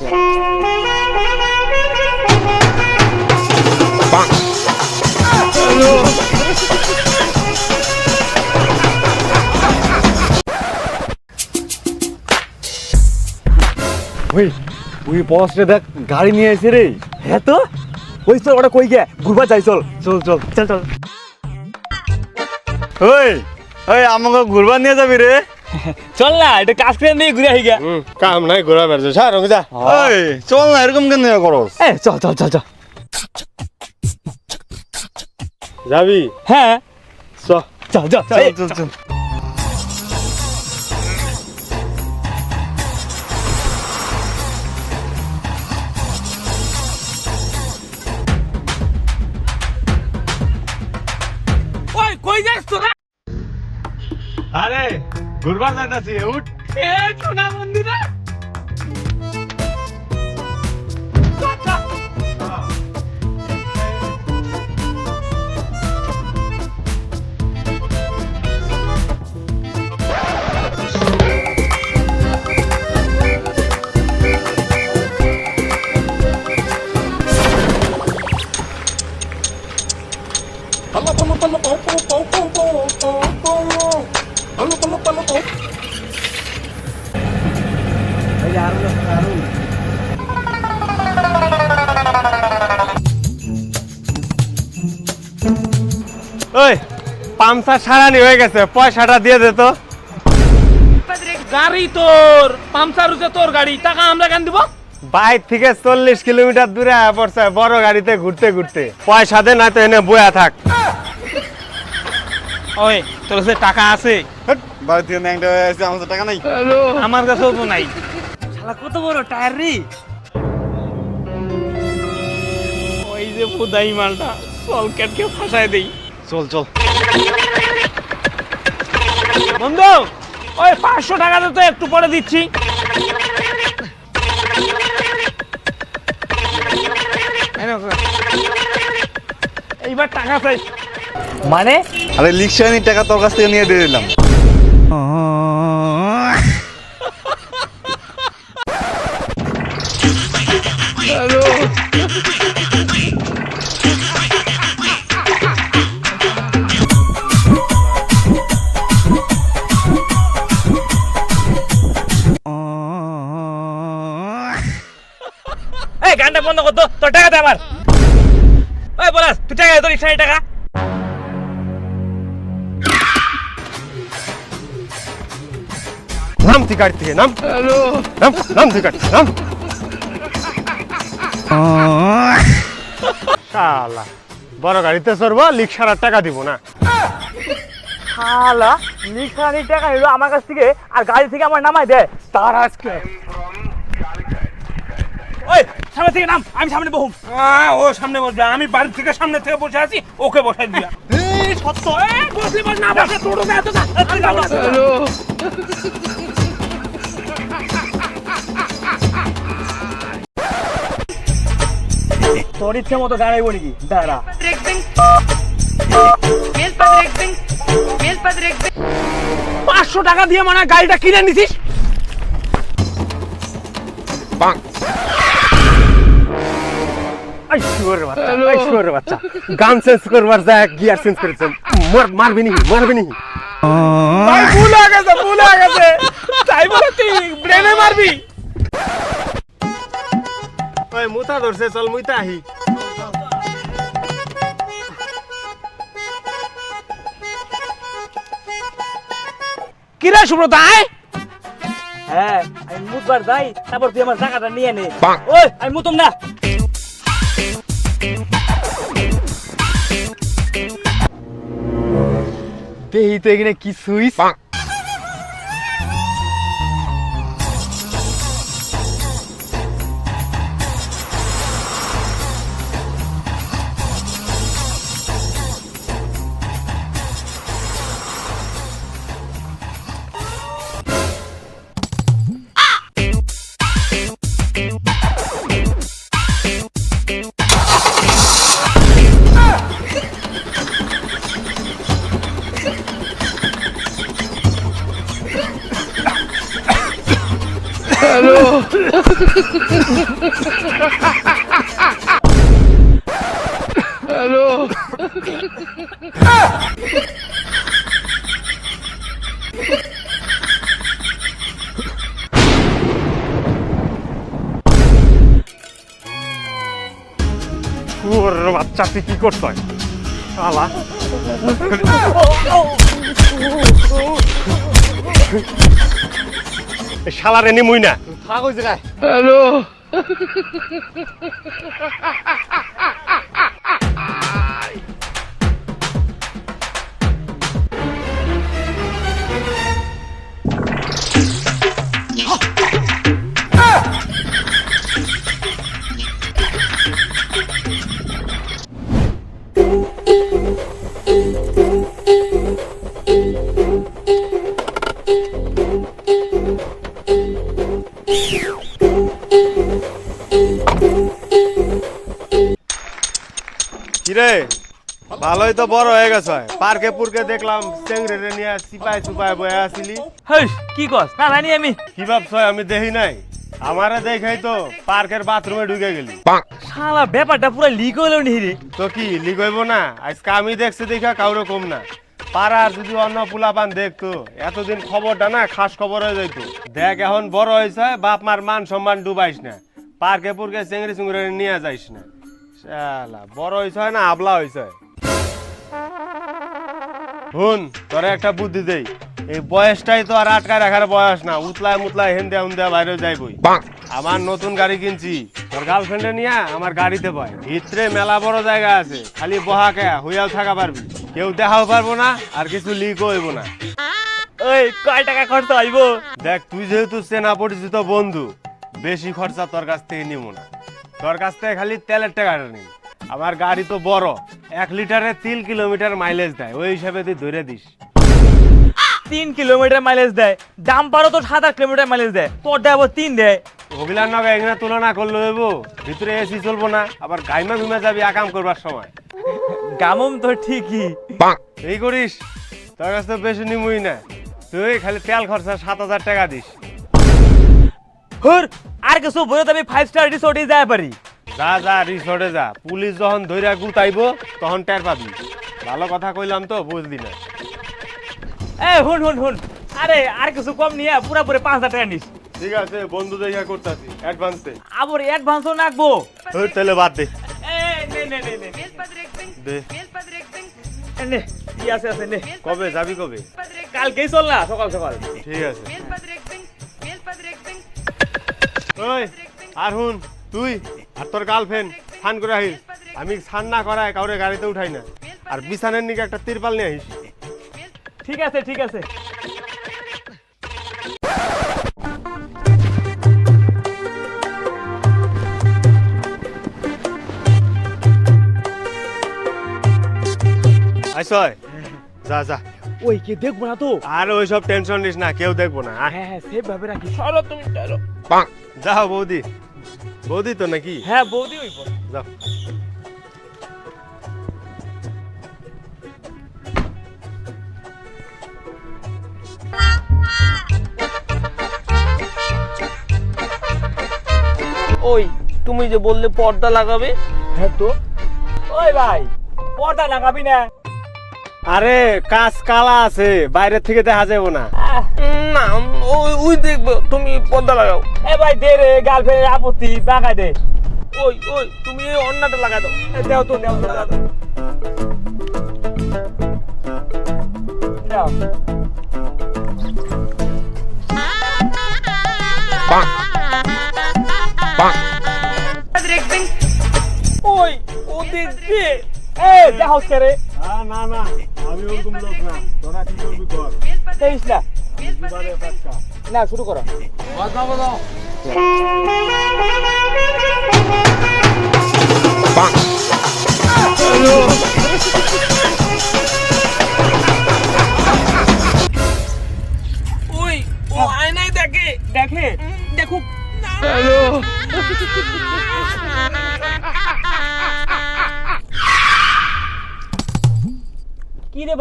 ওই ওই দেখ, গাড়ি নিয়ে এসে রে। হ্যাঁ তো? ওই চল, ওটা কই গে ঘুরবা যাই, চল চল চল চল চল। ওই ওই, আমাকে ঘুরবার নিয়ে যাবি রে। চল না এটা কাজ করে নিয়ে ঘুরে গা কাম নাই ঘোরা বেড়াচ্ছে ছাড় রঙ যা। চল না এরকম কেন করস? এ চল চল চল চল। যাবি? হ্যাঁ। চ। চল চল চল। চল চল চল। ওই কই যাস তোরা? আরে ঘুরবার যাইতাছি উঠ। এ সোনা মন্দিরে ওই পামসার সারানি হয়ে গেছে পয়সাটা দিয়ে দে তো। গাড়ি তোর পামসার হচ্ছে তোর গাড়ি টাকা আমরা কেন দিব? বাইর থেকে চল্লিশ কিলোমিটার দূরে আয়া পড়ছে বড় গাড়িতে ঘুরতে ঘুরতে। পয়সা দে না তো এনে বয়া থাক। ওই তোর কাছে টাকা আছে। বাড়ি থেকে ন্যাংটা হয়ে আসছে আমার টাকা নাই। আমার কাছেও তো নাই। শালা কত বড় টায়ার রে? ওই যে ফুদাই মালটা চল কেটকে ফাঁসায় দেই। চল চল। বন্ধু ওই পাঁচশো টাকা তো একটু পরে দিচ্ছি। এই এইবার টাকা চাই। মানে আরে লিকশানির টাকা তোর কাছ থেকে নিয়ে দিয়ে দিলাম। এই গানটা বন্ধ করতো তোর টাকা দে আমার। ওই বলাস, তুই টাকা তোর ইচ্ছা টাকা। নাম তুই গাড়ি থেকে নাম নাম নাম তুই গাড়ি থেকে, নাম। শালা বড় গাড়িতে চড়বো লিক সারার টাকা দিব না। শালা লিখানি টাকা নিল আমার কাছ থেকে আর গাড়ি থেকে আমার নামাই দে তার আজকে। ওই সামনে থেকে নাম আমি সামনে বহুম ও সামনে বসবে আমি বাড়ি থেকে সামনে থেকে বসে আছি ওকে বসাই দিয়া। এই সত্য। বসলি বস না বসে দে এত তোর ইচ্ছে মতো গাড়াইবো নাকি? দাঁড়া. পাঁচশো টাকা দিয়ে মানে গাড়িটা কিনে নিছিস? গান চেঞ্জ করবার যায় গিয়ার চেঞ্জ করেছে। মার মারবি নি মারবি নি ভুল হয়ে গেছে ভুল হয়ে গেছে। তাই বলে তুই ব্রেনে মারবি? ওই মুতা ধরছে চল মুইতা আহি। কিরে সুব্রত আয়। হ্যাঁ আমি মুতবার যাই তারপর তুই আমার টাকাটা নিয়ে নে। ওই আমি মুতম না। দেহি তো এখানে কি সুইচ ওর বাচ্চা তুই কি করছ শালা। এ শালা রে নিমুই না থাক ওই জায়গায় কিরে? ভালোই তো বড় হয়ে গেছে। পার্কে পুরকে দেখলাম চেংড়ে রে নিয়ে চিপাই চুপাই বয়ে আসিলি। হেস কি কস? না জানি আমি। কি ভাবছ আমি দেখি নাই। আমারে দেখাই তো পার্কের বাথরুমে ঢুকে গেলি। শালা ব্যাপারটা পুরো লিক হলো নি রে। তো কি লিক হইব না? আজকে আমি দেখছি দেখা কাউরে কম না। পাড়ার যদি অন্য পুলাপান দেখতো এতদিন খবরটা না খাস খবর হয়ে যাইতো। দেখ এখন বড় হয়েছে বাপ মার মান সম্মান ডুবাইস না। পার্কে পুরকে চেংড়ি চুংড়ি নিয়ে যাইস না। শালা বড় না আবলা হুন তোরে একটা বুদ্ধি দেই। এই বয়সটাই তো আর আটকায় রাখার বয়স না উতলায় মুতলায় বাইরে যাইবই। আমার নতুন গাড়ি কিনছি তোর গার্লফ্রেন্ডে নিয়ে আমার গাড়িতে পায় ভিতরে মেলা বড় জায়গা আছে খালি বহাকে হইয়াও থাকা পারবি। কেউ দেখাও পারব না আর কিছু লিকও হইব না। ওই কয় টাকা খরচ হইব? দেখ তুই যেহেতু চেনা পরিচিত বন্ধু বেশি খরচা তোর কাছ থেকে নিব না। তোর কাছ থেকে খালি তেলের টাকাটা নিব। আমার গাড়ি তো বড় এক লিটারে তিন কিলোমিটার মাইলেজ দেয় ওই হিসাবে তুই ধরে দিস। তিন কিলোমিটার মাইলেজ দেয় ডাম্পারও তো সাত আট কিলোমিটার মাইলেজ দেয় তোর দেয় তিন দেয়। ওগুলার নগে এখানে তুলনা করলে হইব ভিতরে এসি চলবো না আবার গাইমা ঘুমে যাবি আকাম করবার সময়। গামম তো ঠিকই। এই করিস তোর কাছে তো বেশি নিমুই না। তুই খালি তেল খরচা সাত হাজার টাকা দিস। হুর আর কিছু বলে তো আমি ফাইভ স্টার রিসোর্টে যায় পারি। যা যা রিসোর্টে যা। পুলিশ যখন ধইরা গুতাইব তখন টের পাবি। ভালো কথা কইলাম তো বুঝলি না। এ হুন হুন হুন আরে আর কিছু কম নিয়ে পুরোপুরি পাঁচ হাজার টাকা নিস। ঠিক আছে বন্ধু দেখা করতেছি অ্যাডভান্স দে আবার অ্যাডভান্সও রাখব ওই তাহলে বাদ দে। এ নে নে নে নে। দে। নে কি আছে আছে নে। কবে যাবি কবে? কালকেই চল না সকাল সকাল। ঠিক আছে। ওই আর হুন তুই আর তোর গার্লফ্রেন্ড ফান করে আহিস। আমি ছান না করায় কাউরে গাড়িতে উঠাই না। আর বিছানের নিকে একটা তিরপাল নিয়ে আহিস। ঠিক আছে ঠিক আছে। আইসয় যা যা। ওই কে দেখব না তো? আর ওইসব টেনশন নিস না কেউ দেখব না। হ্যাঁ হ্যাঁ সেভ ভাবে রাখি চলো তুমি চলো যাও বৌদি। বৌদি তো নাকি? হ্যাঁ বৌদি ওই যাও। ওই তুমি যে বললে পর্দা লাগাবে? হ্যাঁ তো। ওই ভাই পর্দা লাগাবি না। আরে কাজ কালা আছে বাইরে থেকে দেখা যাব না। না ওই ওই দেখব তুমি পর্দা লাগাও। এ ভাই দে রে গার্লফ্রেন্ডের আপত্তি লাগাই দে। ওই ওই তুমি এই অন্যটা লাগা দাও। দাও তো দাও তো, দাও। ওই ও দেখবে। এ দেখো কে রে না না। আমি ওরকম লোক না। তোরা কি করবি কর দেখিস না. না শুরু করো। ওই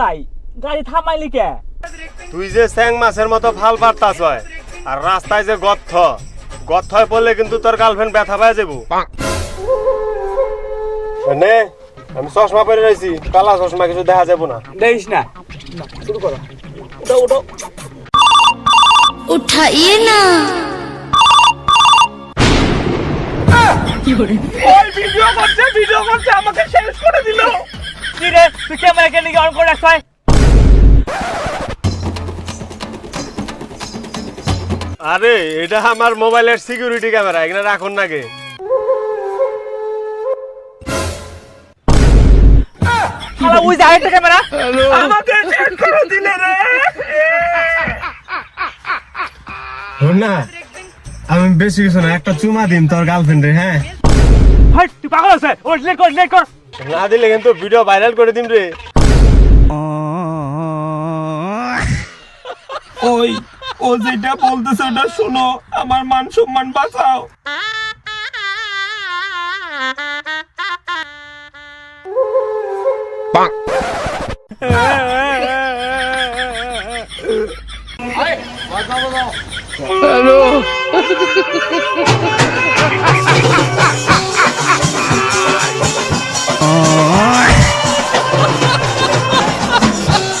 ভাই গাড়ি থামাইলি কে? তুই যে স্যাং মাছের মতো ফাল পারতাস ভাই আর রাস্তায় যে গথ গথ হয় পড়লে কিন্তু তোর গার্লফ্রেন্ড ব্যথা পায় যাব নে আমি চশমা পরে রয়েছি কালা চশমা কিছু দেখা যাব না। দেখিস না। শুরু করো। ওটা ওটা উঠাইয়ে না। ভিডিও করছে ভিডিও করছে আমাকে শেষ করে লিখে অন করে রাখছ আরে এটা আমার মোবাইলের সিকিউরিটি ক্যামেরা এখানে রাখুন নাকি শালা ওই ক্যামেরা আমাকে শেষ করে দিলে রে। না আমি বেশি কিছু না একটা চুমা দিন তোর গার্লফ্রেন্ডে হ্যাঁ? তুই পাগল আছে ও লেট কর লেট কর। না দিলে কিন্তু ভিডিও ভাইরাল করে দিন রে। ওই ও যেটা বলতেছে ওটা শোনো আমার মান সম্মান বাঁচাও। হ্যালো।